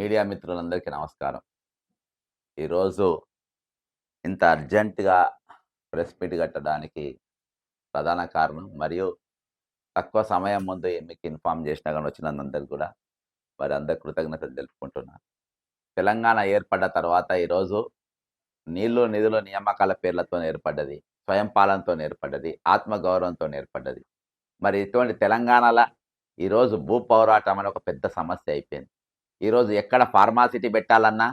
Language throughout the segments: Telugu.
మీడియా మిత్రులందరికీ నమస్కారం. ఈరోజు ఇంత అర్జెంటుగా ప్రెస్ మీట్ కట్టడానికి ప్రధాన కారణం మరియు తక్కువ సమయం ముందు మీకు ఇన్ఫామ్ చేసినా కానీ వచ్చినందరికీ కూడా మరి అందరి కృతజ్ఞతలు తెలుపుకుంటున్నాను తెలంగాణ ఏర్పడ్డ తర్వాత ఈరోజు నీళ్ళు నిధులు నియామకాల పేర్లతో ఏర్పడ్డది. స్వయం పాలనతో ఏర్పడ్డది. ఆత్మగౌరవంతో ఏర్పడ్డది. మరి ఇటువంటి తెలంగాణలో ఈరోజు భూ పోరాటం అనే ఒక పెద్ద సమస్య అయిపోయింది. ఈరోజు ఎక్కడ ఫార్మాసిటీ పెట్టాలన్నా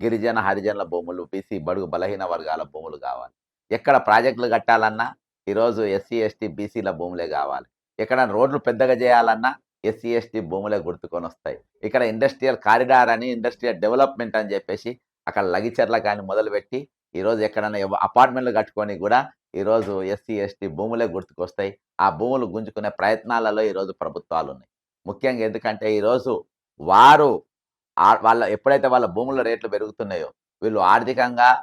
గిరిజన హరిజనుల భూములు బీసీ బడుగు బలహీన వర్గాల భూములు కావాలి. ఎక్కడ ప్రాజెక్టులు కట్టాలన్నా ఈరోజు ఎస్సీ ఎస్టీ బీసీల భూములే కావాలి. ఎక్కడ రోడ్లు పెద్దగా చేయాలన్నా ఎస్సీ ఎస్టీ భూములే గుర్తుకొని వస్తాయి. ఇక్కడ ఇండస్ట్రియల్ కారిడార్ అని ఇండస్ట్రియల్ డెవలప్మెంట్ అని చెప్పేసి అక్కడ లగిచర్ల కానీ మొదలుపెట్టి ఈరోజు ఎక్కడైనా అపార్ట్మెంట్లు కట్టుకొని కూడా ఈరోజు ఎస్సీ ఎస్టీ భూములే గుర్తుకొస్తాయి. ఆ భూములు గుంజుకునే ప్రయత్నాలలో ఈరోజు ప్రభుత్వాలు ఉన్నాయి. ముఖ్యంగా ఎందుకంటే ఈరోజు వారు వాళ్ళ ఎప్పుడైతే వాళ్ళ భూముల రేట్లు పెరుగుతున్నాయో వీళ్ళు ఆర్థికంగా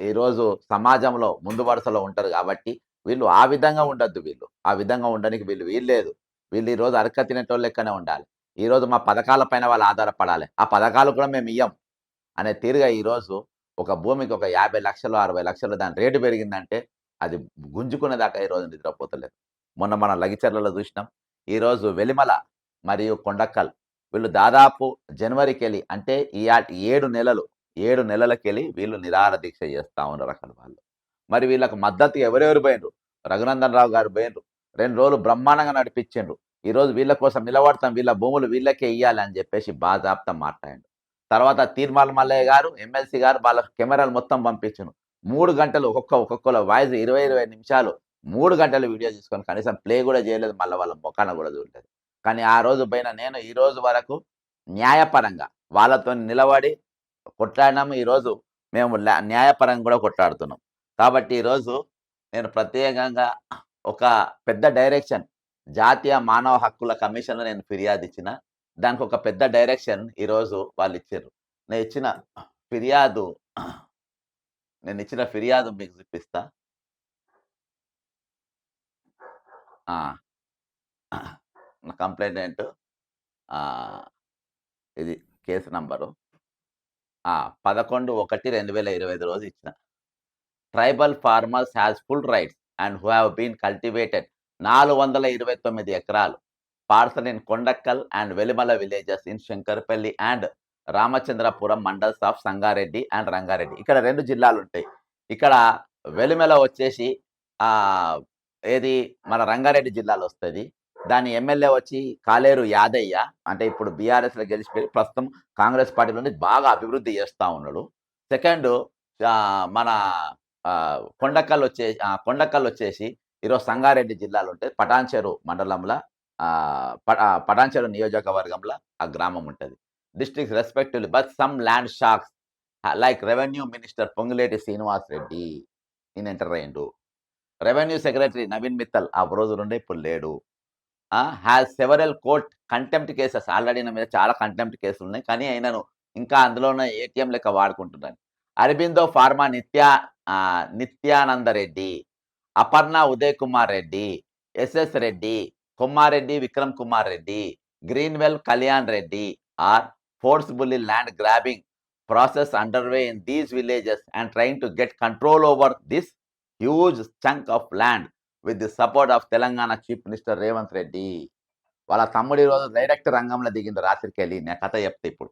ఈరోజు సమాజంలో ముందు వరుసలో ఉంటారు కాబట్టి వీళ్ళు ఆ విధంగా ఉండొద్దు వీళ్ళు. ఆ విధంగా ఉండడానికి వీళ్ళు వీల్లేదు. వీళ్ళు ఈరోజు అరక తినేటోళ్ళు లెక్కనే ఉండాలి. ఈరోజు మా పథకాల పైన వాళ్ళు ఆధారపడాలి. ఆ పథకాలు కూడా మేము ఇయ్యం. అనే తీరుగా ఈరోజు ఒక భూమికి ఒక యాభై లక్షలు అరవై లక్షలు దాని రేటు పెరిగిందంటే అది గుంజుకునే దాకా ఈరోజు నిద్రపోతలేదు. మొన్న మనం లగిచర్లలో చూసినాం. ఈరోజు వెలిమల మరియు కొండక్కల్ వీళ్ళు దాదాపు జనవరికి వెళ్ళి అంటే ఈ ఏడు నెలలు ఏడు నెలలకెళ్ళి వీళ్ళు నిరాహార దీక్ష చేస్తూ ఉన్నారు అక్కడ వాళ్ళు. మరి వీళ్ళకు మద్దతు ఎవరెవరు పోయినరు? రఘునందన్ రావు గారు పోయినరు. రెండు రోజులు బ్రహ్మాండంగా నడిపించిండ్రు ఈరోజు వీళ్ళ కోసం నిలబడతాం వీళ్ళ భూములు వీళ్ళకే ఇవ్వాలి అని చెప్పేసి బాజాప్తా మాట్లాడిండు తర్వాత తీర్మాల మల్లయ్య గారు ఎమ్మెల్సీ గారు వాళ్ళ కెమెరాలు మొత్తం పంపించను మూడు గంటలు ఒక్కొక్క ఒక్కొక్కల వాయిస్ ఇరవై ఇరవై నిమిషాలు మూడు గంటలు వీడియో తీసుకొని కనీసం ప్లే కూడా చేయలేదు మళ్ళీ వాళ్ళ మొఖాన కూడా చూడలేదు. కానీ ఆ రోజు పైన నేను ఈ రోజు వరకు న్యాయపరంగా వాళ్ళతో నిలబడి కొట్లాడినాము. ఈరోజు మేము న్యాయపరంగా కూడా కొట్లాడుతున్నాం. కాబట్టి ఈరోజు నేను ప్రత్యేకంగా ఒక పెద్ద డైరెక్షన్ జాతీయ మానవ హక్కుల కమిషన్లో నేను ఫిర్యాదు ఇచ్చిన. దానికి ఒక పెద్ద డైరెక్షన్ ఈరోజు వాళ్ళు ఇచ్చారు. నేను ఇచ్చిన ఫిర్యాదు నేను ఇచ్చిన ఫిర్యాదు మీకు చూపిస్తా. కంప్లైంట్ ఏంటో ఇది కేసు నంబరు. పదకొండు ఒకటి రెండు వేల ఇరవై ఐదు రోజు ఇచ్చిన. Tribal farmers has full rights and who have been cultivated నాలుగు వందల ఇరవై తొమ్మిది ఎకరాలు. Parcel in Kondakal and Velimala villages in Shankarpalli and Ramachandrapuram mandals of Sangareddy and Rangareddy. ఇక్కడ రెండు జిల్లాలు ఉంటాయి ఇక్కడ వెలిమెల వచ్చేసి ఏది? మన రంగారెడ్డి జిల్లాలో వస్తుంది. దాని ఎమ్మెల్యే వచ్చి కాలేరు యాదయ్య అంటే ఇప్పుడు బీఆర్ఎస్లో గెలిచిపోయి ప్రస్తుతం కాంగ్రెస్ పార్టీలో బాగా అభివృద్ధి చేస్తూ ఉన్నాడు. సెకండ్ మన ఆ, కొండకల్ వచ్చే కొండకల్ వచ్చేసి ఈరోజు సంగారెడ్డి జిల్లాలో ఉంటే పటాన్చెరు మండలంలో పటాన్చెరు నియోజకవర్గంలో ఆ గ్రామం ఉంటుంది. District respectively but some land sharks like revenue minister Ponguleti Srinivas Reddy ఈయన ఎంటర్ అయ్యిండు. రెవెన్యూ సెక్రటరీ నవీన్ మిత్తల్ ఆ రోజు నుండి ఇప్పుడు లేడు. Has several court contempt cases already నా మీద చాలా కంటెంప్ట్ కేసులు ఉన్నాయి. కానీ అయినను ఇంకా అందులోనే ఏటీఎం లెక్క వాడుకుంటున్నాను. Aurobindo pharma Nitya Nityananda Reddy Aparna Uday Kumar Reddy SS Reddy Kumareddy Vikram Kumar Reddy Greenwell Kalyan Reddy are forcefully land grabbing process underway in these villages and trying to get control over this huge chunk of land. With the support of Telangana chief minister Revanth Reddy. వాళ్ళ తమ్ముడు ఈరోజు రోజు డైరెక్ట్ రంగంలో దిగింది రాత్రికి వెళ్ళి నేను కథ చెప్తా ఇప్పుడు.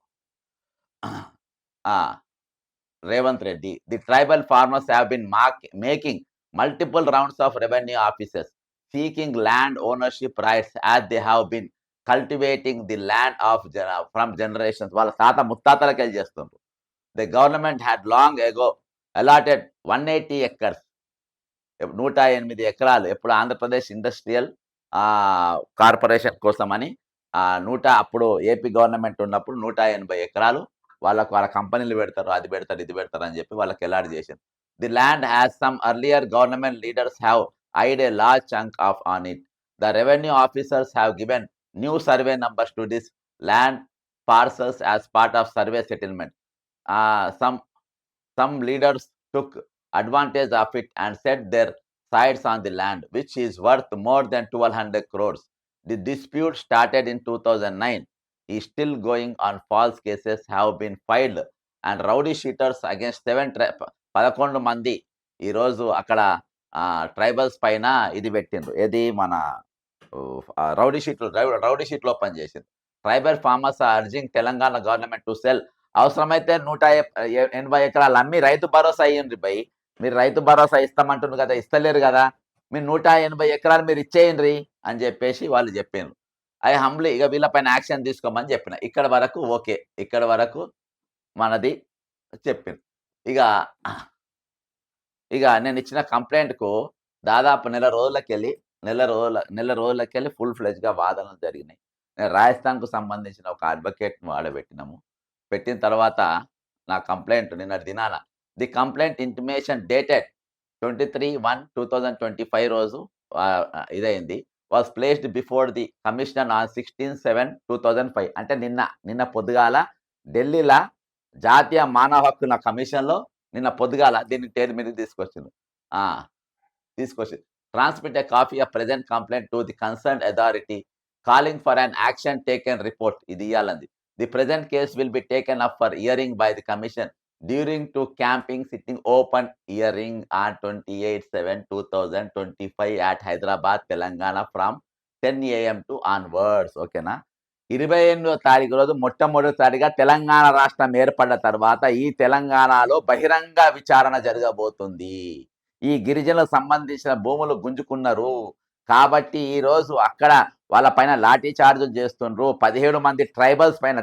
Revanth Reddy. The tribal farmers have been make making multiple rounds of revenue offices seeking land ownership rights as they have been cultivating the land of from generations వాళ్ళ తాత ముత్తాతలకి వెళ్ళి చేస్తుండ్రు the government had long ago allotted one eighty acres నూట ఎనిమిది ఎకరాలు ఎప్పుడు ఆంధ్రప్రదేశ్ ఇండస్ట్రియల్ కార్పొరేషన్ కోసమని నూట అప్పుడు ఏపీ గవర్నమెంట్ ఉన్నప్పుడు నూట ఎనభై ఎకరాలు వాళ్ళకు వాళ్ళ కంపెనీలు పెడతారు అది పెడతారు ఇది పెడతారు అని చెప్పి వాళ్ళకి ఎలాడ్ చేసింది the land has some earlier government leaders have eyed a large chunk of on it. The revenue officers have given new survey numbers to this land parcels as part of survey settlement. Some some leaders took advantage of it and set their sights on the land, which is worth more than 1200 crores. The dispute started in 2009. ఈ still going on false cases have been filed and rowdy sheeters against seven try పదకొండు మంది ఈరోజు అక్కడ ట్రైబల్స్ పైన ఇది పెట్టిండ్రు ఏది మన రౌడీ షీట్లు రౌడీ షీట్లు ఓపెన్ చేసింది tribal farmers urging Telangana government to sell అవసరమైతే నూట ఎనభై ఎకరాలు అమ్మి రైతు భరోసా అయ్యింది బై మీరు రైతు భరోసా ఇస్తామంటున్నారు కదా ఇస్తలేరు కదా మీరు నూట ఎనభై ఎకరాలు మీరు ఇచ్చేయండి అని చెప్పేసి వాళ్ళు చెప్పారు ఐ హంబ్లీ ఇక వీళ్ళపైన యాక్షన్ తీసుకోమని చెప్పిన. ఇక్కడ వరకు ఓకే ఇక్కడ వరకు మనది చెప్పింది ఇక ఇక నేను ఇచ్చిన కంప్లైంట్కు దాదాపు నెల రోజులకెళ్ళి నెల రోజుల నెల రోజులకెళ్ళి ఫుల్ ఫ్లెజ్గా వాదనలు జరిగినాయి. నేను రాజస్థాన్కు సంబంధించిన ఒక అడ్వకేట్ను వాడబెట్టినాము పెట్టిన తర్వాత నా కంప్లైంట్ నిన్న దినాన the complaint intimation dated twenty three one two thousand twenty five రోజు ఇదైంది. Was placed before the commissioner on sixteen seven two thousand five. అంటే నిన్న నిన్న పొద్దుగాల ఢిల్లీలో జాతీయ మానవ హక్కుల కమిషన్లో నిన్న పొద్దుగాల దీన్ని టేరు మీద తీసుకొచ్చింది. తీసుకొచ్చింది తీసుకొచ్చి transmit a copy of present complaint to the concern authority calling for an action taken report. ఇది ఇవ్వాలంది the present case will be taken up for hearing by the commission. During to camping sitting open hearing on twenty eight seven two thousand twenty five at Hyderabad Telangana from ten AM to onwards ఓకేనా ఇరవై ఎనిమిదో తారీఖు రోజు మొట్టమొదటిసారిగా తెలంగాణ రాష్ట్రం ఏర్పడిన తర్వాత ఈ తెలంగాణలో బహిరంగ విచారణ జరగబోతుంది. ఈ గిరిజనులకు సంబంధించిన భూములు గుంజుకున్నారు. కాబట్టి ఈ రోజు అక్కడ వాళ్ళ పైన లాఠీ చార్జులు చేస్తుండ్రు. పదిహేడు మంది ట్రైబల్స్ పైన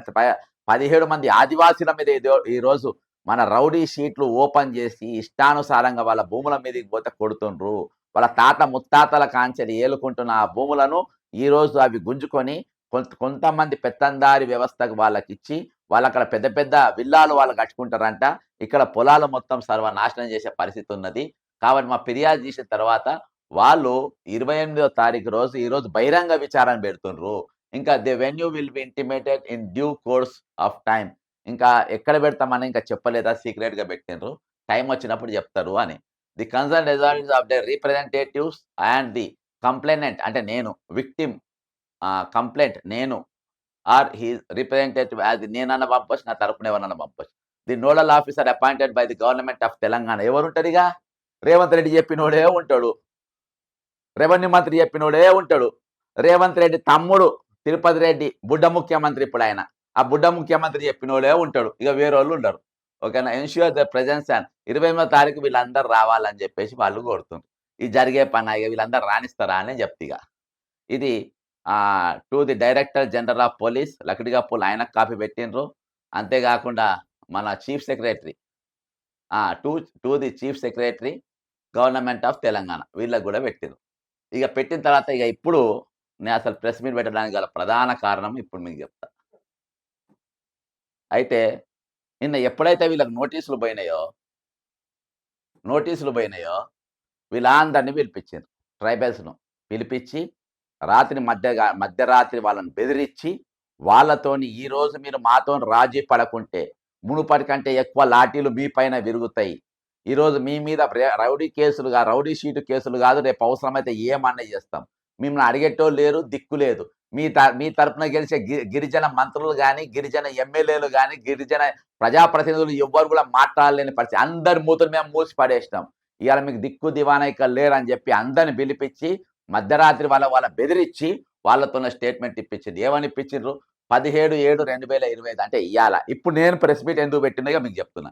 పదిహేడు మంది ఆదివాసీల మీద ఈరోజు ఈ రోజు మన రౌడీ షీట్లు ఓపెన్ చేసి ఇష్టానుసారంగా వాళ్ళ భూముల మీదకి పోతే కొడుతుండ్రు. వాళ్ళ తాత ముత్తాతల కాంచెలు ఏలుకుంటున్న ఆ భూములను ఈ రోజు అవి గుంజుకొని కొంత కొంతమంది పెత్తందారి వ్యవస్థకు వాళ్ళకి ఇచ్చి వాళ్ళు అక్కడ పెద్ద పెద్ద విల్లాలు వాళ్ళు కట్టుకుంటారంట. ఇక్కడ పొలాలు మొత్తం సర్వనాశనం చేసే పరిస్థితి ఉన్నది. కాబట్టి మా ఫిర్యాదు చేసిన తర్వాత వాళ్ళు ఇరవై ఎనిమిదో తారీఖు రోజు ఈ రోజు బహిరంగ విచారణ పెడుతుండ్రు. ఇంకా the venue will be intimated in due course of time ఇంకా ఎక్కడ పెడతామని ఇంకా చెప్పలేదా? సీక్రెట్గా పెట్టిండ్రు. టైం వచ్చినప్పుడు చెప్తారు అని. The concern results of the representatives and the complainant అంటే నేను విక్టిమ్ కంప్లైంట్ నేను ఆర్ హీ రిప్రజెంటేటివ్ యాజ్ నేనన్న పంపొచ్చు నా తరపున ఎవరన్నా పంపొచ్చు the nodal officer appointed by the government of Telangana ఎవరుంటారుగా? Revanth Reddy చెప్పినోడే ఉంటాడు. రెవెన్యూ మంత్రి చెప్పినోడే ఉంటాడు. రేవంత్ రెడ్డి తమ్ముడు తిరుపతి రెడ్డి బుడ్డ ముఖ్యమంత్రి ఇప్పుడు ఆయన ఆ బుడ్డ ముఖ్యమంత్రి చెప్పినోడే ఉంటాడు ఇక వేరే వాళ్ళు ఉండరు. ఓకేనా? ఎన్ష్యూర్ ద ప్రజెన్స్ అండ్ ఇరవై ఎనిమిదో తారీఖు వీళ్ళందరూ రావాలని చెప్పేసి వాళ్ళు కోరుతుంది ఇది జరిగే పని ఇక వీళ్ళందరూ రాణిస్తారా అని చెప్తే ఇక. ఇది to the director general of police Lakdikapul ఆయనకు కాపీ పెట్టిండ్రు. అంతేకాకుండా మన chief secretary to to the chief secretary government of Telangana వీళ్ళకి కూడా పెట్టిండ్రు. ఇక పెట్టిన తర్వాత ఇక ఇప్పుడు నేను అసలు ప్రెస్ మీట్ పెట్టడానికి గల ప్రధాన కారణం ఇప్పుడు మీకు చెప్తా. అయితే నిన్న ఎప్పుడైతే వీళ్ళకి నోటీసులు పోయినాయో నోటీసులు పోయినాయో వీళ్ళందరినీ పిలిపించారు ట్రైబల్స్ను పిలిపించి రాత్రి మధ్య మధ్యరాత్రి వాళ్ళని బెదిరించి వాళ్ళతోని ఈ రోజు మీరు మాతో రాజీ పడకుంటే మునుపటి కంటే ఎక్కువ లాఠీలు మీ పైన విరుగుతాయి. ఈరోజు మీ మీద రౌడీ కేసులుగా రౌడీ షీటు కేసులు కాదు రేపు అవసరమైతే ఏమన్నా చేస్తాం. మిమ్మల్ని అడిగేటో లేరు దిక్కు లేదు. మీ త మీ తరపున గెలిచే గి- గిరిజన మంత్రులు కానీ గిరిజన ఎమ్మెల్యేలు కానీ గిరిజన ప్రజాప్రతినిధులు ఎవ్వరు కూడా మాట్లాడలేని పరిస్థితి. అందరి మూతులు మేము మూసి పడేసినాం. ఇవాళ మీకు దిక్కు దివానైక లేరని చెప్పి అందరిని పిలిపించి మధ్యరాత్రి వాళ్ళ వాళ్ళ బెదిరించి వాళ్ళతో స్టేట్మెంట్ ఇప్పించింది. ఏమని ఇప్పించిండ్రు? పదిహేడు ఏడు రెండు వేల ఇరవై ఐదు అంటే ఇవాళ. ఇప్పుడు నేను ప్రెస్ మీట్ ఎందుకు పెట్టిందిగా మీకు చెప్తున్నా.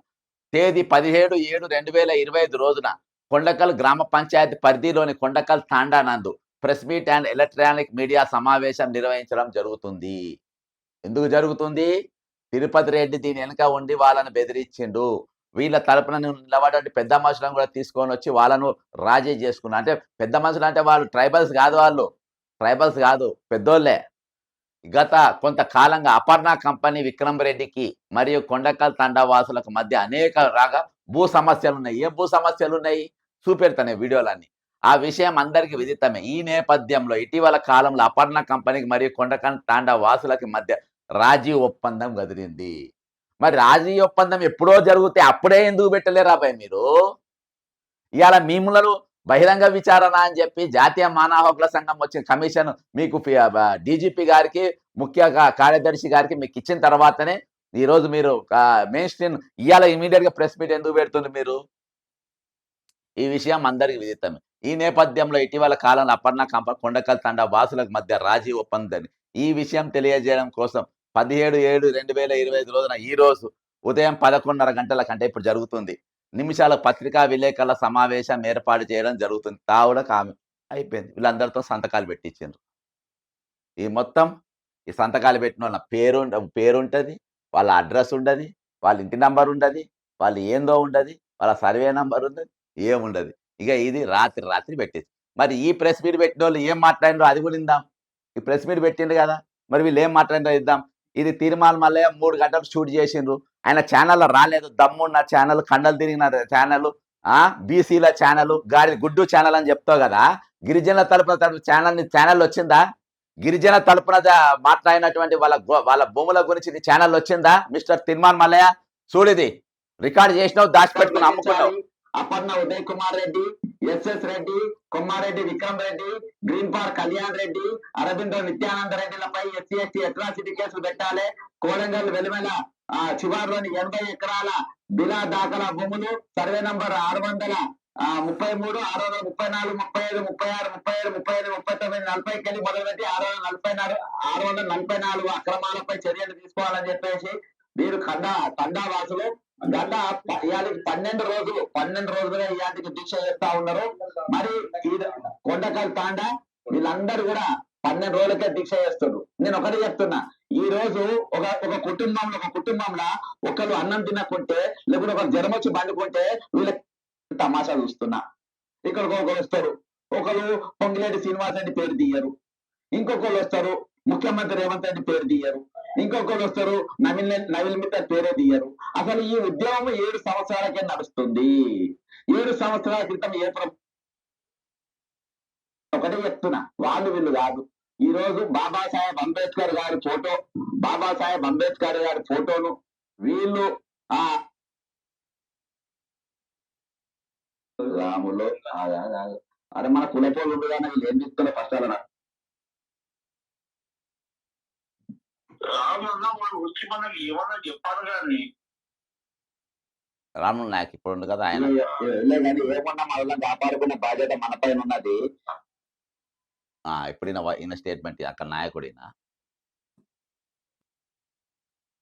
తేదీ పదిహేడు ఏడు రెండు వేల ఇరవై ఐదు రోజున కొండకల్ గ్రామ పంచాయతీ పరిధిలోని కొండకల్ తాండా నందు press meet and electronic media సమావేశం నిర్వహించడం జరుగుతుంది. ఎందుకు జరుగుతుంది? తిరుపతి రెడ్డి దీని వెనుక ఉండి వాళ్ళని బెదిరించిండు. వీళ్ళ తరపున నిలబడి పెద్ద మనుషులను కూడా తీసుకొని వచ్చి వాళ్ళను రాజీ చేసుకున్నారు అంటే పెద్ద మనుషులు అంటే వాళ్ళు ట్రైబల్స్ కాదు వాళ్ళు. ట్రైబల్స్ కాదు పెద్దోళ్ళే. గత కొంతకాలంగా అపర్ణ కంపెనీ విక్రమ్ రెడ్డికి మరియు కొండకల్ తండావాసులకు మధ్య అనేక రాగా భూ సమస్యలు ఉన్నాయి ఏ భూ సమస్యలు ఉన్నాయి చూపెడతాను వీడియోలన్నీ. ఆ విషయం అందరికీ విదితమే. ఈ నేపథ్యంలో ఇటీవల కాలంలో అపర్ణ కంపెనీకి మరియు కొండకల్ తాండా వాసులకి మధ్య రాజీ ఒప్పందం కదిలింది. మరి రాజీ ఒప్పందం ఎప్పుడో జరిగితే అప్పుడే ఎందుకు పెట్టలేరు అబ్బాయి మీరు? ఇవాళ మిమ్మల్ని బహిరంగ విచారణ అని చెప్పి జాతీయ మానవ హక్కుల సంఘం వచ్చిన కమిషన్ మీకు డీజీపీ గారికి ముఖ్య కార్యదర్శి గారికి మీకు ఇచ్చిన తర్వాతనే ఈ రోజు మీరు మెయిన్ స్ట్రీమ్ ఇవాళ ఇమీడియట్గా ప్రెస్ మీట్ ఎందుకు పెడుతుంది మీరు? ఈ విషయం అందరికి విదితమే. ఈ నేపథ్యంలో ఇటీవల కాలంలో అపర్ణ కంప కొండకల్ తండా వాసులకు మధ్య రాజీ ఒప్పందని ఈ విషయం తెలియజేయడం కోసం పదిహేడు ఏడు రెండు వేల ఇరవై ఐదు రోజున ఈ రోజు ఉదయం పదకొండున్నర గంటల కంటే ఇప్పుడు జరుగుతుంది. నిమిషాల పత్రికా విలేకరుల సమావేశం ఏర్పాటు చేయడం జరుగుతుంది. తావుడ కామె అయిపోయింది. వీళ్ళందరితో సంతకాలు పెట్టించారు ఈ మొత్తం ఈ సంతకాలు పెట్టిన వాళ్ళ పేరు ఉండ- పేరు ఉంటుంది వాళ్ళ అడ్రస్ ఉండదు వాళ్ళ ఇంటి నంబర్ ఉండదు వాళ్ళు ఏందో ఉండదు వాళ్ళ సర్వే నంబర్ ఉండదు ఏముండదు. ఇక ఇది రాత్రి రాత్రి పెట్టేసి మరి ఈ ప్రెస్ మీట్ పెట్టిన వాళ్ళు ఏం మాట్లాడినో అది కూడా ఇందాం ఈ ప్రెస్ మీట్ పెట్టిండు కదా మరి వీళ్ళు ఏం మాట్లాడినో ఇద్దాం. ఇది తిరుమల మల్లయ్య మూడు గంటలు షూట్ చేసిండ్రు. ఆయన ఛానల్లో రాలేదు. దమ్మున్న ఛానల్ కండలు తిరిగిన ఛానల్ ఆ బీసీల ఛానల్ గాడి గుడ్డు ఛానల్ అని చెప్తావు కదా గిరిజనుల తలుపున తలుపు ఛానల్ ఛానల్ వచ్చిందా? గిరిజన తలుపున మాట్లాడినటువంటి వాళ్ళ వాళ్ళ భూముల గురించి నీ ఛానల్ వచ్చిందా? మిస్టర్ తిరుమల మల్లయ్య చూడిది రికార్డ్ చేసినావు దాచిపెట్టుకుని అమ్ముకున్నావు. Aparna Uday Kumar Reddy SS Reddy Kommareddy Vikram Reddy green park Kalyan Reddy Aurobindo Nityananda రెడ్డిలపై SC ST atrocity కేసులు పెట్టాలి. కోడంగల్ వెలువెల ఆ, శివార్లోని ఎనభై ఎకరాల బిలా దాఖలా భూములు సర్వే నంబర్ ఆరు వందల ముప్పై మూడు ఆరు వందల ముప్పై నాలుగు ముప్పై ఐదు ముప్పై ఆరు ముప్పై ఏడు ముప్పై ఐదు ముప్పై తొమ్మిది నలభై కలిగి మొదలుపెట్టి ఆరు వందల నలభై నాలుగు ఆరు వందల నలభై నాలుగు అక్రమాలపై చర్యలు తీసుకోవాలని చెప్పేసి వీరు ఖండా ఖండా వాసులు గత ఇవాళకి పన్నెండు రోజులు పన్నెండు రోజులుగా ఇవాళకి దీక్ష చేస్తా ఉన్నారు. మరి కొండకల్ తాండ వీళ్ళందరూ కూడా పన్నెండు రోజులకే దీక్ష చేస్తున్నారు నేను ఒకటి చెప్తున్నా ఈ రోజు ఒక ఒక కుటుంబంలో ఒక కుటుంబంలో ఒకరు అన్నం తినకుంటే లేకుంటే ఒక జ్వరం వచ్చి పండుకుంటే వీళ్ళకి తమాషా చూస్తున్నా. ఇక్కడ ఒకరు వస్తారు. ఒకరు పొంగిలేటి శ్రీనివాస్ అని పేరు తీయరు. ఇంకొకరు వస్తారు. ముఖ్యమంత్రి రేవంత్ అని పేరు తీయరు. ఇంకొకరు వస్తారు. నవీన్ నవీన్ మిత్ర పేరే తీయరు. అసలు ఈ ఉద్యమం ఏడు సంవత్సరాలకే నడుస్తుంది. ఏడు సంవత్సరాల క్రితం ఏ ఒకటే చెప్తున్నా. వాళ్ళు వీళ్ళు కాదు. ఈ రోజు బాబాసాహెబ్ అంబేద్కర్ గారి ఫోటో బాబాసాహెబ్ అంబేద్కర్ గారి ఫోటోను వీళ్ళు ఆ రాములో అరే మన కులపోలు ఉండగానే వీళ్ళు ఏం చెప్తున్నారు ఫస్ట్ అలా రామన్న వాడు వచ్చి మనకి ఏమన్నా చెప్పాలి కానీ. రాములు నాయక్ ఇప్పుడు ఉంది కదా ఆయన. ఏమన్నా మనల్ని కాపాడుకునే బాధ్యత మన పైన ఉన్నది. ఆ, ఇప్పుడు ఈయన స్టేట్మెంట్ అక్కడ నాయకుడు ఈయన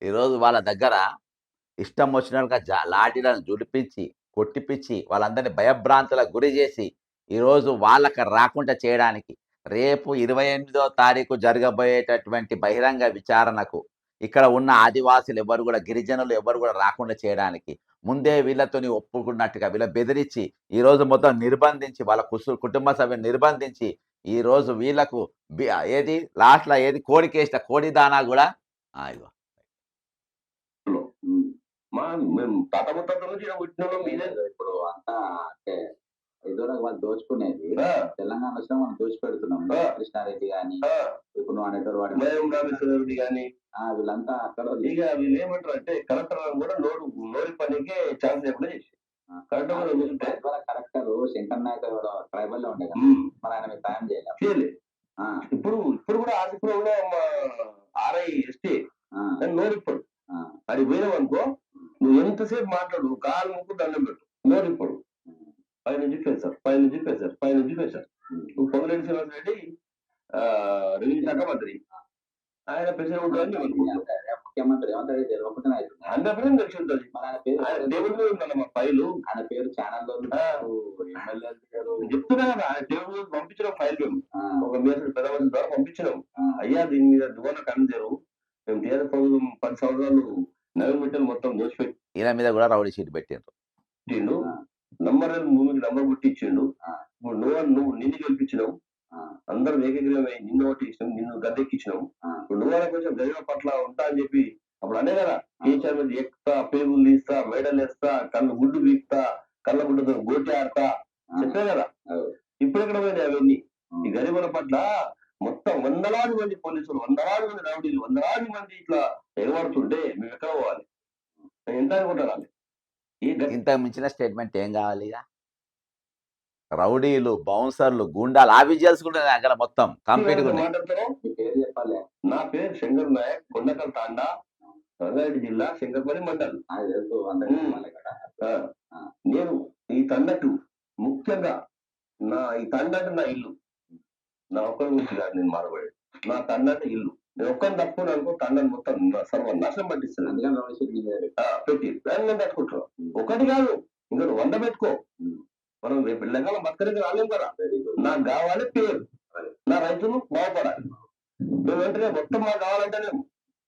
ఈరోజు వాళ్ళ దగ్గర ఇష్టం వచ్చినట్టుగా జా లాఠీలను జుడిపించి కొట్టిపించి వాళ్ళందరినీ భయభ్రాంతులకు గురి చేసి ఈరోజు వాళ్ళకి రాకుండా చేయడానికి రేపు ఇరవై ఎనిమిదో తారీఖు జరగబోయేటటువంటి బహిరంగ విచారణకు ఇక్కడ ఉన్న ఆదివాసులు ఎవరు కూడా గిరిజనులు ఎవరు కూడా రాకుండా చేయడానికి ముందే వీళ్ళతోని ఒప్పుకున్నట్టుగా వీళ్ళ బెదిరించి ఈ రోజు మొత్తం నిర్బంధించి వాళ్ళ కుసు కుటుంబ సభ్యులు నిర్బంధించి ఈ రోజు వీళ్ళకు ఏది లాస్ట్లో ఏది కోడి కేసిన కోడి దానా కూడా ఆ, మా మేము తట ముట్టడం నుంచి పుట్టిన ఇప్పుడు అంతా అంటే ఏదో వాళ్ళు దోచుకునేది. తెలంగాణ వచ్చినా మనం దోచి పెడుతున్నాం. కృష్ణారెడ్డి గాని ఇప్పుడు అనేటోడు వాడి ఆ, వీళ్ళంతా అక్కడ ఇక వీళ్ళు ఏమంటారు అంటే కలెక్టర్ కూడా నోరు నోరి పనికి ఛాన్స్ లేకుండా చేసి. కరెక్టర్ శంకర్ నాయక్ ట్రైబల్లో ఉండే మరి ఆయన మీకు సాయం చేయాలి ఇప్పుడు ఇప్పుడు కూడా ఆదిపురంలో మా ఆర్ఐ ఎస్టీ ఆ, నోరు ఇప్పుడు. ఆ, అది పోయినావు అనుకో నువ్వు ఎంతసేపు మాట్లాడు కాలు ముక్కు దండం పెట్టు నోరు ఇప్పుడు. పై నుంచి ఫేసర్ పై నుంచి ఫేసర్ పై నుంచి ఫేసర్ నువ్వు పొంగులేటి శ్రీనివాస్ రెడ్డి రెవెన్యూ శాఖ మంత్రి. ఆయన అనుకుంటున్నాను ముఖ్యమంత్రి తెలిసి ఉంటుంది మీద ఉందన్న మా ఫైలు. ఆయన పేరు ఛానల్ చెప్తున్నా కదా ఆయన పంపించిన ఫైల్ మేము. ఒక మీద పెద్ద మనిషి ద్వారా పంపించినాం. ఆ, అయ్యా దీని మీద దువ్వన కన్నించారు మేము టీఆర్ఎస్ ప్రభుత్వం పది సంవత్సరాలు నవీన్ మిట్టలు మొత్తం దోచిపెట్టిండు ఈయన మీద కూడా రౌడీ షీట్ పెట్టిండ్రు. ఆ. నంబర్ భూమికి నంబర్ పుట్టించిండు. ఇప్పుడు నువ్వు నువ్వు నిన్ను గెలిపించినావు. అందరం ఏకగ్రీవమై నిన్ను ఒకటి ఇచ్చినాం నిన్ను గద్దెక్కిచ్చినాం ఆ. ఇప్పుడు నువ్వు కొంచెం గరిమ పట్ల ఉంటా అని చెప్పి అప్పుడు అనే కదా. కేసీఆర్ మీద ఎక్కుతా పేగులు తీస్తా మేడలు వేస్తా కళ్ళు గుడ్డు వీక్తా కళ్ళ గుడ్డతో గోటి ఆడతా చెప్పే కదా. ఇప్పుడు ఎక్కడ పోయినాయి అవన్నీ. ఈ గరిమల పట్ల మొత్తం వందలాది మంది పోలీసులు వందలాది మంది రౌడీలు వందలాది మంది ఇట్లా ఎగబడుతుంటే మేము ఎక్కడ పోవాలి ఎంత అనుకుంటారు ఇంతకు మించిన స్టేట్మెంట్ ఏం కావాలి ఇక? రౌడీలు బౌన్సర్లు గుండాలు ఆ విజువల్స్ కూడా అక్కడ మొత్తం కంప్లీట్గా ఉన్నాయి. నా పేరు శంకర్ నాయక్ కొండకల్ తాండా రంగారెడ్డి జిల్లా శంకర్పల్లి మండల్. నేను ఈ తండకు ముఖ్యంగా నా ఈ తండ అంటే నా ఇల్లు. నా ఒక్కరి గురించి కాదు నేను మారబడి నా తండ అంటే ఇల్లు. నేను ఒక్కరిని తప్పుకుని అనుకో తండని మొత్తం సర్వ నాశనం పట్టిస్తాను పెట్టు. దాన్ని నేను తట్టుకుంటున్నాను ఒకటి కాదు ఇంకా వంద పెట్టుకో. మనం రేపు పిల్లకాలం బతకడానికి రాలేం కదా. నాకు కావాలి పేరు. నా రైతులు బాగుపడాలి. నువ్వు వెంటనే మొత్తం మాకు కావాలంటేనే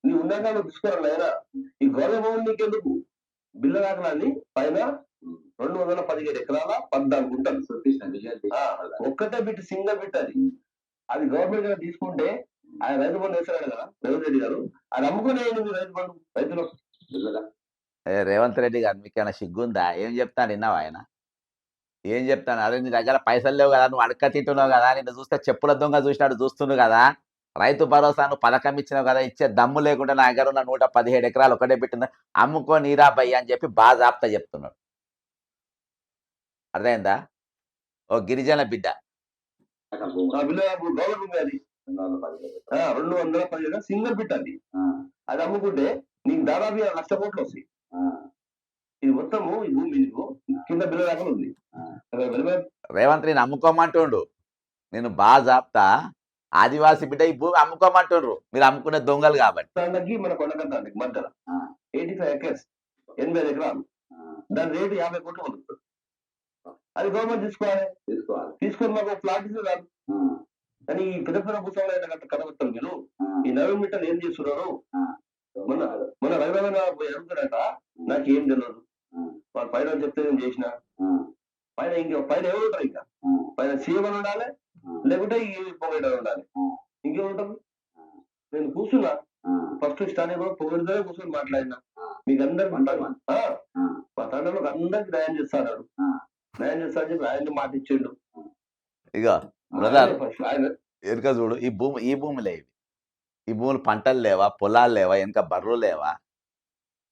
నీ ఉన్నాక నువ్వు తీసుకోవాలి అయినా ఈ గౌరవ భవన్ నీకెందుకు? బిల్లు దాఖలాన్ని పైన. రెండు వందల పదిహేడు ఎకరాల పద్నాలుగు గుంటలు. ఒక్కటే బిట్ సింగిల్ బిట్ అది. అది గవర్నమెంట్గా తీసుకుంటే ఆయన రైతు బంధు వేస్తాడు కదా రేవంత్ రెడ్డి గారు. అది అమ్ముకునే రైతు బంధు? రైతులు. రేవంత్ రెడ్డి గారు మీకేమైనా సిగ్గుందా? ఏం చెప్తాను విన్నావా ఆయన? ఏం చెప్తాను? అరే నీ దగ్గర పైసలు లేవు కదా నువ్వు అడక్క తింటున్నావు కదా నిన్ను చూస్తే చెప్పుల దొంగ చూసినాడు చూస్తున్నావు కదా. రైతు భరోసా నువ్వు పథకం ఇచ్చినావు కదా ఇచ్చే దమ్ము లేకుండా నా దగ్గర ఉన్న నూట పదిహేడు ఎకరాలు ఒకటే పెట్టింది. అమ్ముకో నీరా బయ్య అని చెప్పి బాజాప్తా చెప్తున్నాడు. అర్థమైందా? ఓ గిరిజన బిడ్డ. రెండు వందల పదిహేడు సింగిల్ బిట్ అది. అది అమ్ముకుంటే నీకు దాదాపు లక్ష కోట్లు వస్తాయి. ఇది మొత్తము ఈ భూమి నీకు కింద బిల్లు దాకా ఉంది. రేవంత్ నేను అమ్ముకోమంటుండు. నేను బాజాప్తా ఆదివాసి బిడ్డ ఈ భూమి అమ్ముకోమంటుండ్రు. మీరు అమ్ముకునే దొంగలు కాబట్టి. మన కొండకంతానికి మధ్యలో. ఎయిటీ ఫైవ్ ఎకర్స్ ఎనభై ఎకరాలు. దాని రేటు యాభై కోట్లు పలుకుతుంది అది గవర్నమెంట్ తీసుకోవాలి. తీసుకోవాలి. తీసుకొని మాకు ఒక ప్లాట్ ఇస్తే రాదు ఆ, కానీ ఈ పెద్ద పెద్ద పుస్తకాలు కథగొత్తారు మీరు. ఈ నవీన్ మిట్టలు ఏం చేస్తున్నారు? మన మన రవిరమణ అడుగుతారట నాకు ఏం తెలియదు వాళ్ళు పైన చెప్తే నేను చేసిన. పైన ఇంకా పైన ఎవరు ఉంటారు ఇంకా? పైన సీఎం అని ఉండాలి లేకుంటే ఈ పొగైటర్ ఉండాలి. ఇంకేముంటారు? నేను కూర్చున్నా. ఫస్ట్ స్టార్టింగ్ కూడా పొగడితోనే కూర్చొని మాట్లాడినా. మీకు ఆ, మా తండ్రిలో అందరికి న్యాయం చేస్తాడు. న్యాయం చేస్తాడని చెప్పి ఆయన మాట ఇచ్చిండు ఇక ఆయన ఆయన వెనుక చూడు ఈ భూమి ఈ భూములే ఇవి. ఈ భూములు పంటలు లేవా? పొలాలు లేవా? వెనుక బర్రెలు లేవా?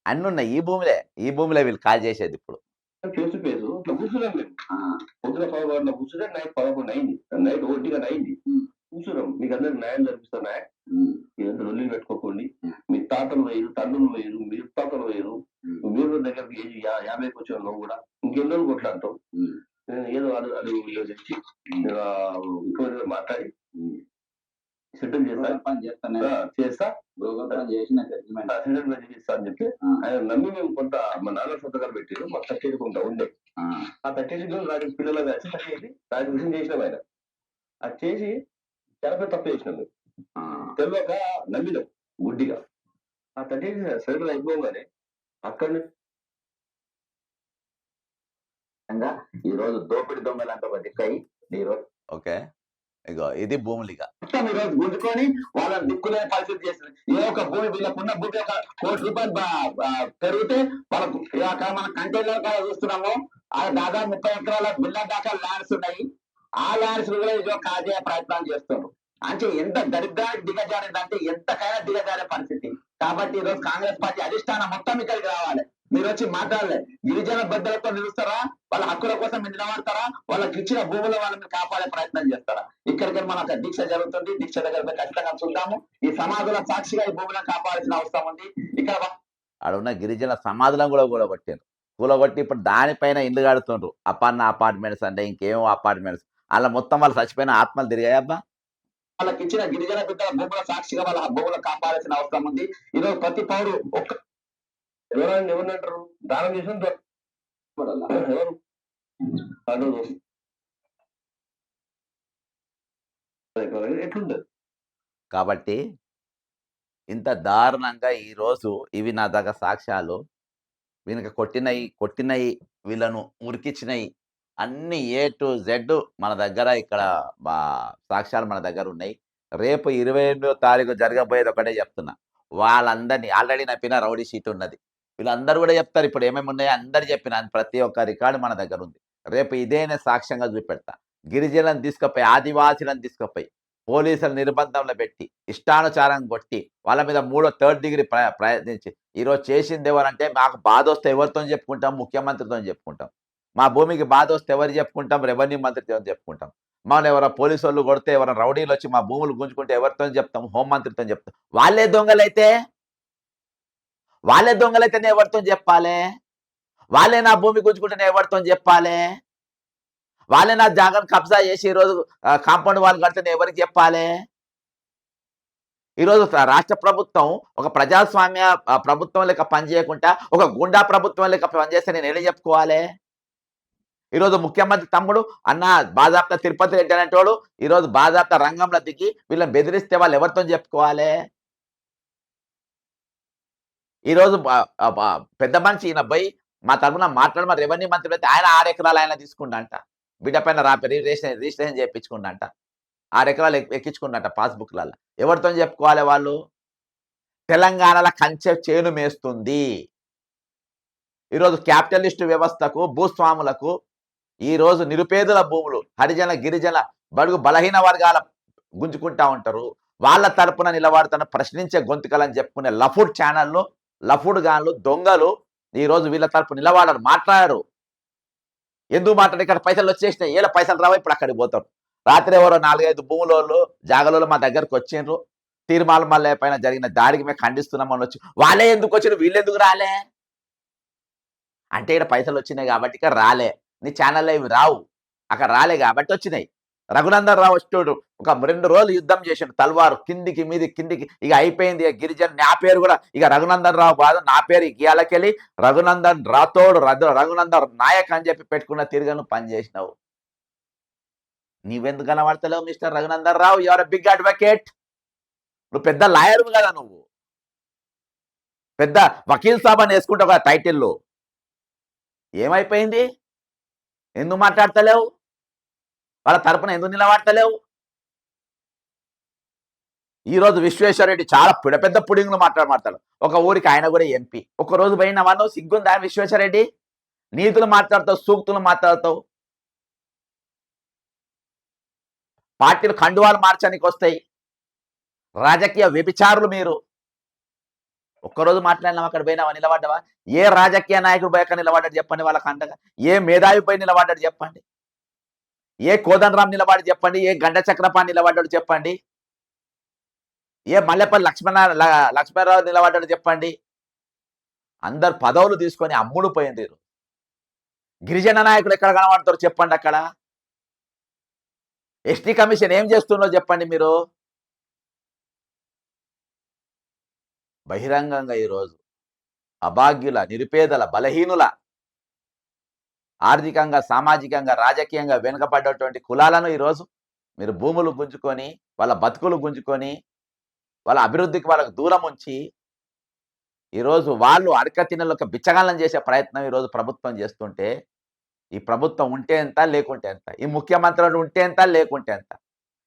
అన్ని ఉన్నాయి ఈ భూములే. ఈ భూములే వీళ్ళు కాల్ చేసేది ఇప్పుడు. ఫేస్ ఫేస్ ఇట్లా కూర్చున్నాం మేము. ఆ, పొద్దున పదకొండు కూర్చుంటే నైట్ పదకొండు అయింది. నైట్ ఒంటిగా అయింది. ఉమ్. కూర్చున్నాం. మీకు అందరికి న్యాయం జరిపిస్తా నాయక్ ఉమ్, ఇదంతా లొల్లి పెట్టుకోకండి. మీ తాతలు వేయరు తండ్రులు వేయరు మీ తాతలు వేయరు. మీరు దగ్గరికి ఏజ్ యాభైకి వచ్చావు నువ్వు కూడా. ఇంకెన్నో కొట్లాడతావు. నేను ఏదో ఆ ఇంకో మాట్లాడి సెటిల్ చేస్తా. చేస్తా. చేసిన సెటిల్మెంట్ చేస్తా అని చెప్పి ఆ. ఆయన నమ్మి మేము కొంత మా నాన్న సంతకాలు పెట్టారు మాకు తట్టేది కొంత ఉండే. ఆ, తట్టేది రాజు పిల్లలు వచ్చి తట్టేసి రాజు విషయం చేసినాం ఆయన. అది చేసి తెరపై తప్పు చేసినాం మేము ఆ, తెలియక నమ్మినాం గుడ్డిగా. ఆ తట్టేసి సెటిల్ అయిపోగానే అక్కడ ఈ రోజు దోపిడి దొంగలు అంటే ఒక దిక్కై ఈ రోజు ఓకే. ఇగో ఇది భూములు ఇక మొత్తం ఈ రోజు గుంజుకొని వాళ్ళని దిక్కులేని పరిస్థితి చేస్తుంది ఏ ఒక భూమి వీళ్ళకున్న భూమి ఒక కోటి రూపాయలు పెరిగితే వాళ్ళకు అక్కడ మన కంటైనర్ కాడ చూస్తున్నాము. ఆ దాదాపు ముప్పై ఎకరాల బిల్లా దాకా ల్యాండ్స్ ఉన్నాయి. ఆ ల్యాండ్స్ కూడా ఇదిగో కాజే ప్రయత్నాలు చేస్తున్నారు. అంటే ఎంత దరిద్రానికి దిగజారిందంటే ఎంతకైనా దిగజారే పరిస్థితి. కాబట్టి ఈ రోజు కాంగ్రెస్ పార్టీ అధిష్టానం మొత్తం ఇక్కడికి రావాలి. మీరు వచ్చి మాట్లాడలే. గిరిజన బిడ్డలతో నిలుస్తారా? వాళ్ళ హక్కుల కోసం మీరు నిలబడతారా? వాళ్ళకి ఇచ్చిన భూముల వాళ్ళని కాపాడే ప్రయత్నం చేస్తారా? ఇక్కడికి మన దీక్ష జరుగుతుంది. దీక్ష దగ్గర ఖచ్చితంగా చూద్దాము. ఈ సమాధుల సాక్షిగా ఈ భూములను కాపాడాల్సిన అవసరం ఉంది. ఇక్కడ ఉన్న గిరిజన సమాధులను కూడా కూలగొట్టారు కూలగొట్టి ఇప్పుడు దానిపైన ఇల్లు కడుతుండ్రు. అపన్న అపార్ట్మెంట్స్ అంటే ఇంకేమో అపార్ట్మెంట్స్? అలా మొత్తం వాళ్ళు చచ్చిపోయిన ఆత్మలు తిరిగాయి అబ్బా? వాళ్ళకి ఇచ్చిన గిరిజన బిడ్డల భూముల సాక్షిగా వాళ్ళ భూములను కాపాడాల్సిన అవసరం ఉంది. ఈరోజు ప్రతి పౌరు ఒక్క ఎవరైనా ఎవరినంటారు దానం చేసిన ఎవరు? అటు ఎట్లుంటది కాబట్టి ఇంత దారుణంగా ఈరోజు ఇవి నా దగ్గర సాక్ష్యాలు. వీనికి కొట్టినవి కొట్టినవి వీళ్ళను ఉరికిచ్చినవి అన్ని ఏ టు జెడ్ మన దగ్గర ఇక్కడ సాక్ష్యాలు మన దగ్గర ఉన్నాయి. రేపు ఇరవై ఎనిమిదో తారీఖు జరగబోయేది ఒకటే చెప్తున్నా. వాళ్ళందరినీ ఆల్రెడీ నా పిన్న రౌడీ షీట్ ఉన్నది. వీళ్ళందరూ కూడా చెప్తారు ఇప్పుడు ఏమేమి ఉన్నాయో అందరు చెప్పిన ప్రతి ఒక్క రికార్డు మన దగ్గర ఉంది. రేపు ఇదేనే సాక్ష్యంగా చూపెడతా. గిరిజనులను తీసుకుపోయి ఆదివాసులను తీసుకుపోయి పోలీసుల నిర్బంధంలో పెట్టి ఇష్టానుచారం కొట్టి వాళ్ళ మీద మూడో థర్డ్ డిగ్రీ ప్ర ప్రయత్నించి ఈరోజు చేసింది ఎవరంటే మాకు బాధ వస్తే ఎవరితో చెప్పుకుంటాం ముఖ్యమంత్రితో చెప్పుకుంటాం. మా భూమికి బాధ వస్తే ఎవరు చెప్పుకుంటాం రెవెన్యూ మంత్రితో చెప్పుకుంటాం. మన ఎవరో పోలీసు వాళ్ళు కొడితే ఎవరైనా రౌడీలు వచ్చి మా భూములు గుంజుకుంటే ఎవరితో చెప్తాం హోంమంత్రితో చెప్తాం. వాళ్ళే దొంగలైతే వాళ్ళే దొంగలైతేనే ఎవరితో చెప్పాలి? వాళ్ళే నా భూమి గుంజుకుంటేనే ఎవరితో చెప్పాలి? వాళ్ళే నా జాగాను కబ్జా చేసి ఈరోజు కాంపౌండ్ వాళ్ళు కడితేనే నేను ఎవరికి చెప్పాలి? ఈరోజు రాష్ట్ర ప్రభుత్వం ఒక ప్రజాస్వామ్య ప్రభుత్వం లెక్క పనిచేయకుండా ఒక గుండా ప్రభుత్వం లెక్క పనిచేస్తే నేను ఏం చెప్పుకోవాలి? ఈరోజు ముఖ్యమంత్రి తమ్ముడు అన్న బాధాప్త తిరుపతి రెడ్డి అనేటోడు ఈరోజు బాధాప్త రంగంలో దిగి వీళ్ళని బెదిరిస్తే వాళ్ళు ఎవరితో చెప్పుకోవాలి? ఈరోజు పెద్ద మనిషి ఈయన పోయి మా తరఫున మాట్లాడమ రెవెన్యూ మంత్రి అయితే ఆయన ఆరు ఎకరాలు ఆయన తీసుకుండంట. బిడ్డ పైన రాపి రిజిస్ట్రేషన్ రిజిస్ట్రేషన్ చేయించుకుండంట. ఆరు ఎకరాలు ఎక్- ఎక్కించుకుండంట పాస్బుక్లలో ఎవరితో చెప్పుకోవాలి వాళ్ళు? తెలంగాణలో కంచె చేను మేస్తుంది. ఈరోజు క్యాపిటలిస్ట్ వ్యవస్థకు భూస్వాములకు ఈ రోజు నిరుపేదల భూములు హరిజన గిరిజన బడుగు బలహీన వర్గాల గుంజుకుంటా ఉంటారు. వాళ్ళ తరపున నిలబడుతున్న ప్రశ్నించే గొంతుకలని చెప్పుకునే లఫుడ్ ఛానల్లో లఫుడ్ గాన్లు దొంగలు ఈ రోజు వీళ్ళ తరపు నిలబడరు మాట్లాడరు. ఎందుకు మాట్లాడి ఇక్కడ పైసలు వచ్చేసినాయి. ఏళ్ళ పైసలు రావు? ఇప్పుడు అక్కడికి పోతారు. రాత్రి ఎవరో నాలుగైదు భూములోళ్ళు జాగలోళ్ళు మా దగ్గరకు వచ్చిండ్రు. తీర్మాల మల్లె పైన జరిగిన దాడికి మేము ఖండిస్తున్నామని వచ్చి వాళ్ళే ఎందుకు వచ్చిన వీళ్ళు ఎందుకు రాలే? అంటే ఇక్కడ పైసలు వచ్చినాయి కాబట్టి ఇక్కడ రాలే. నీ ఛానల్లో ఇవి రావు. అక్కడ రాలే కాబట్టి వచ్చినాయి. రఘునందన్ రావు వచ్చాడు ఒక రెండు రోజులు యుద్ధం చేసిండు తల్వారు కిందికి మీది కిందికి ఇక అయిపోయింది ఇక గిరిజన్ నా పేరు కూడా ఇక రఘునందన్ రావు బాధ నా పేరు ఇయాలకెళ్ళి రఘునందన్ రాతోడు రఘునందన్ నాయక్ అని చెప్పి పెట్టుకున్న తిరగను పని చేసినావు. నీవెందుకు కనబడతలేవు mister Raghunandan Rao your big advocate నువ్వు పెద్ద లాయర్ కదా నువ్వు. పెద్ద వకీల్ సాబ్ అని వేసుకుంటావు కదా టైటిల్లో ఏమైపోయింది? ఎందుకు మాట్లాడతలేవు? వాళ్ళ తరపున ఎందుకు నిలబడతలేవు? ఈ రోజు విశ్వేశ్వరరెడ్డి చాలా పిడ పెద్ద పుడింగులు మాట్లాడ మాట్లాడు. ఒక ఊరికి ఆయన కూడా ఎంపీ. ఒక రోజు పోయిన వాళ్ళు సిగ్గుందా విశ్వేశ్వరరెడ్డి నీతులు మాట్లాడతావు సూక్తులు మాట్లాడతావు. పార్టీలు కండువాలు మార్చడానికి వస్తాయి. రాజకీయ వ్యభిచారులు మీరు. ఒక్కరోజు మాట్లాడినాం అక్కడ పోయినావా నిలబడ్డావా? ఏ రాజకీయ నాయకుడు పోయాక నిలబడ్డాడు చెప్పండి వాళ్ళకి అండగా ఏ మేధావి పోయి నిలబడ్డాడు చెప్పండి. ఏ కోదండరాం నిలబడి చెప్పండి ఏ గండ చక్రపాణి నిలబడ్డాడు చెప్పండి ఏ మల్లెపల్లి లక్ష్మణ ల- లక్ష్మణరావు నిలబడ్డాడు చెప్పండి. అందరు పదవులు తీసుకొని అమ్ముడు పోయింది గిరిజన నాయకులు ఎక్కడ కనబడతారు చెప్పండి అక్కడ. ఎస్టీ కమిషన్ ఏం చేస్తుందో చెప్పండి మీరు. బహిరంగంగా ఈరోజు అభాగ్యుల నిరుపేదల బలహీనుల ఆర్థికంగా సామాజికంగా రాజకీయంగా వెనుకబడ్డటువంటి కులాలను ఈరోజు మీరు భూములు గుంజుకొని వాళ్ళ బతుకులు గుంజుకొని వాళ్ళ అభివృద్ధికి వాళ్ళకు దూరం ఉంచి ఈరోజు వాళ్ళు అడకతినలకు బిచ్చగాళ్ళం చేసే ప్రయత్నం ఈరోజు ప్రభుత్వం చేస్తుంటే ఈ ప్రభుత్వం ఉంటే ఎంత లేకుంటే ఎంత? ఈ ముఖ్యమంత్రులు ఉంటే ఎంత లేకుంటే ఎంత?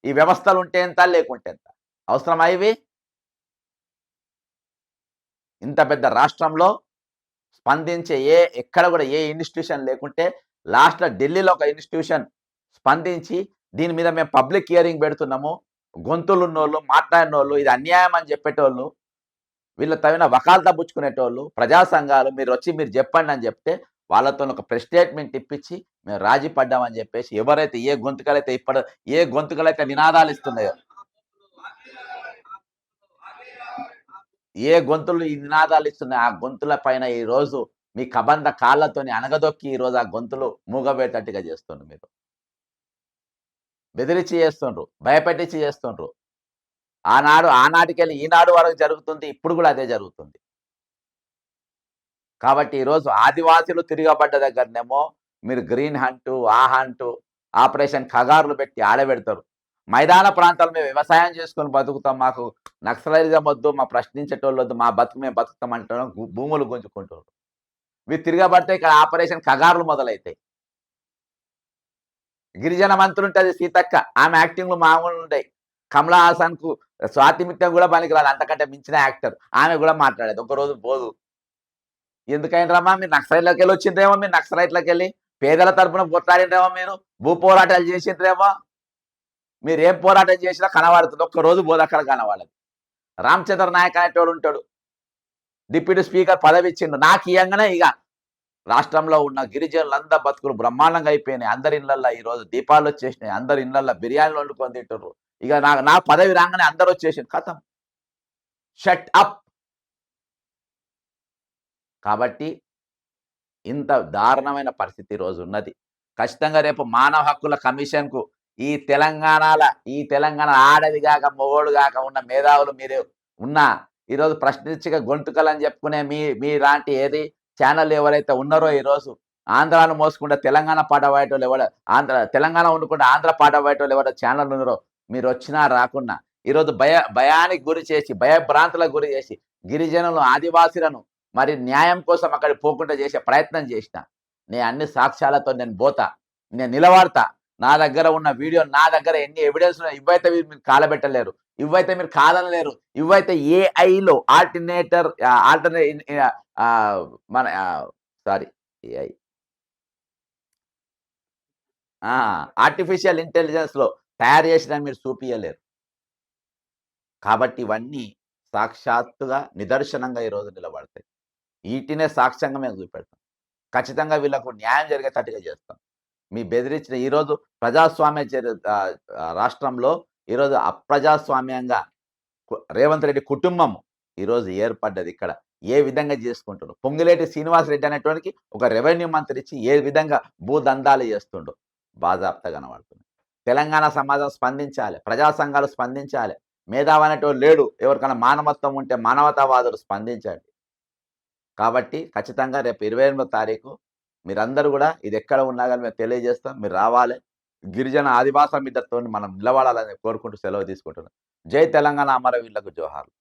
ఈ వ్యవస్థలు ఉంటే ఎంత లేకుంటే ఎంత? అవసరమా ఇవి? ఇంత పెద్ద రాష్ట్రంలో స్పందించే ఏ ఎక్కడ కూడా ఏ ఇన్స్టిట్యూషన్ లేకుంటే లాస్ట్లో ఢిల్లీలో ఒక ఇన్స్టిట్యూషన్ స్పందించి దీని మీద మేము పబ్లిక్ హియరింగ్ పెడుతున్నాము. గొంతులు ఉన్నోళ్ళు మాట్లాడినోళ్ళు ఇది అన్యాయం అని చెప్పేటోళ్ళు వీళ్ళ తగిన వకాలత పుచ్చుకునేటోళ్ళు ప్రజా సంఘాలు మీరు వచ్చి మీరు చెప్పండి అని చెప్తే వాళ్ళతో ఒక ప్రెస్ స్టేట్మెంట్ ఇప్పించి మేము రాజీ పడ్డామని చెప్పేసి ఎవరైతే ఏ గొంతుకలైతే ఇప్పుడు ఏ గొంతుకలైతే నినాదాలు ఇస్తున్నాయో ఏ గొంతులు ఈ నినాదాలు ఇస్తున్నాయి? ఆ గొంతుల పైన ఈ రోజు మీ కబంధ కాళ్ళతోని అనగదొక్కి ఈ రోజు ఆ గొంతులు మూగబేటట్టుగా చేస్తుండ్రు మీరు. బెదిరించి చేస్తుండ్రు భయపెట్టించి చేస్తుండ్రు. ఆనాడు ఆనాటికెళ్ళి ఈనాడు వరకు జరుగుతుంది ఇప్పుడు కూడా అదే జరుగుతుంది. కాబట్టి ఈరోజు ఆదివాసులు తిరగబడ్డ దగ్గరనేమో మీరు గ్రీన్ హంటు ఆ హంటు ఆపరేషన్ ఖగారులు పెట్టి ఆడబెడతారు. మైదాన ప్రాంతాలు మేము వ్యవసాయం చేసుకొని బతుకుతాం. మాకు నక్సలైజం వద్దు మా ప్రశ్నించేటోళ్ళు వద్దు మా బతుకు మేము బతుకుతాం అంటున్నాం భూములు గుంజుకుంటారు మీరు తిరగబడితే ఇక్కడ ఆపరేషన్ కగారులు మొదలవుతాయి గిరిజన మంత్రి ఉంటుంది సీతక్క ఆమె యాక్టింగ్లు మామూలు ఉంటాయి కమలా హాసన్కు స్వాతిమిత్యం కూడా పనికిరాదు అంతకంటే మించిన యాక్టర్. ఆమె కూడా మాట్లాడేది ఒక రోజు పోదు. ఎందుకైనా మీరు నక్సలైట్లోకి వెళ్ళి వచ్చిందేమో మీరు నక్సలైట్లోకి వెళ్ళి పేదల తరపున పోట్లాడిండ్రేమో మీరు భూ పోరాటాలు చేసిండ్రేమో. మీరు ఏం పోరాటం చేసినా కనబడుతుంది. ఒక్క రోజు పోదు అక్కడ కనబడదు. రామచంద్ర నాయక్ అనేటోడు ఉంటాడు. డిప్యూటీ స్పీకర్ పదవి ఇచ్చిండు నాకు ఇయ్యంగానే ఇక రాష్ట్రంలో ఉన్న గిరిజనులందరూ బతుకులు బ్రహ్మాండంగా అయిపోయినాయి. అందరి ఇళ్ళల్లో ఈరోజు దీపాలు వచ్చేసినాయి. అందరి ఇళ్ళల్లో బిర్యానీలు వండుకొని తింటారు ఇక నా నా పదవి రాగానే అందరూ వచ్చేసింది కథం షట్ అప్ కాబట్టి ఇంత దారుణమైన పరిస్థితి ఈరోజు ఉన్నది. ఖచ్చితంగా రేపు మానవ హక్కుల కమిషన్కు ఈ తెలంగాణల ఈ తెలంగాణ ఆడది కాక మొగోడు కాక ఉన్న మేధావులు మీరు ఉన్న ఈరోజు ప్రశ్నించక గొంతుకలని చెప్పుకునే మీ మీ లాంటి ఏది ఛానల్ ఎవరైతే ఉన్నారో ఈరోజు ఆంధ్రాను మోసుకుంటే తెలంగాణ పాట పాడేటోళ్ళు ఎవడ ఆంధ్ర తెలంగాణ వండుకుంటే ఆంధ్ర పాట పాడేటోళ్ళు ఎవడ ఛానల్ ఉన్నారో మీరు వచ్చినా రాకున్నా ఈరోజు భయ భయానికి గురి చేసి భయభ్రాంతులకు గురి చేసి గిరిజనులు ఆదివాసులను మరి న్యాయం కోసం అక్కడ పోకుండా చేసే ప్రయత్నం చేసిన నేను అన్ని సాక్ష్యాలతో నేను పోతా నేను నిలబడతా. నా దగ్గర ఉన్న వీడియో నా దగ్గర ఎన్ని ఎవిడెన్స్ ఉన్నాయి ఇవైతే మీరు మీరు కాలబెట్టలేరు. ఇవైతే మీరు కాదనలేరు. ఇవైతే ఏఐలో ఆల్టర్నేటర్ ఆల్టర్నే మన సారీ ఏఐ ఆర్టిఫిషియల్ ఇంటెలిజెన్స్లో తయారు చేసిన మీరు చూపించలేరు కాబట్టి ఇవన్నీ సాక్షాత్తుగా నిదర్శనంగా ఈరోజు నిలబడతాయి. వీటినే సాక్ష్యంగా మేము చూపెడతాం. ఖచ్చితంగా వీళ్ళకు న్యాయం జరిగేటట్టుగా చేస్తాం. మీ బెదిరించిన ఈరోజు ప్రజాస్వామ్య రాష్ట్రంలో ఈరోజు అప్రజాస్వామ్యంగా రేవంత్ రెడ్డి కుటుంబం ఈరోజు ఏర్పడ్డది ఇక్కడ. ఏ విధంగా చేసుకుంటుండ్రు పొంగిలేటి శ్రీనివాస్ రెడ్డి అనేటువంటి ఒక రెవెన్యూ మంత్రి ఇచ్చి ఏ విధంగా భూదందాలు చేస్తుండో? బాజాప్తా కనబడుతుంది. తెలంగాణ సమాజం స్పందించాలి ప్రజా సంఘాలు స్పందించాలి. మేధావి అనేటోడు లేడు ఎవరికైనా మానవత్వం ఉంటే మానవతావాదులు స్పందించండి కాబట్టి ఖచ్చితంగా రేపు ఇరవై ఎనిమిదో తారీఖు మీరందరూ కూడా ఇది ఎక్కడ ఉన్నా కానీ మేము తెలియజేస్తాం. మీరు రావాలి. గిరిజన ఆదివాసం ఇద్దరితో మనం నిలబడాలని కోరుకుంటూ సెలవు తీసుకుంటున్నాం. జై తెలంగాణ అమరవీరులకు జోహార్లు.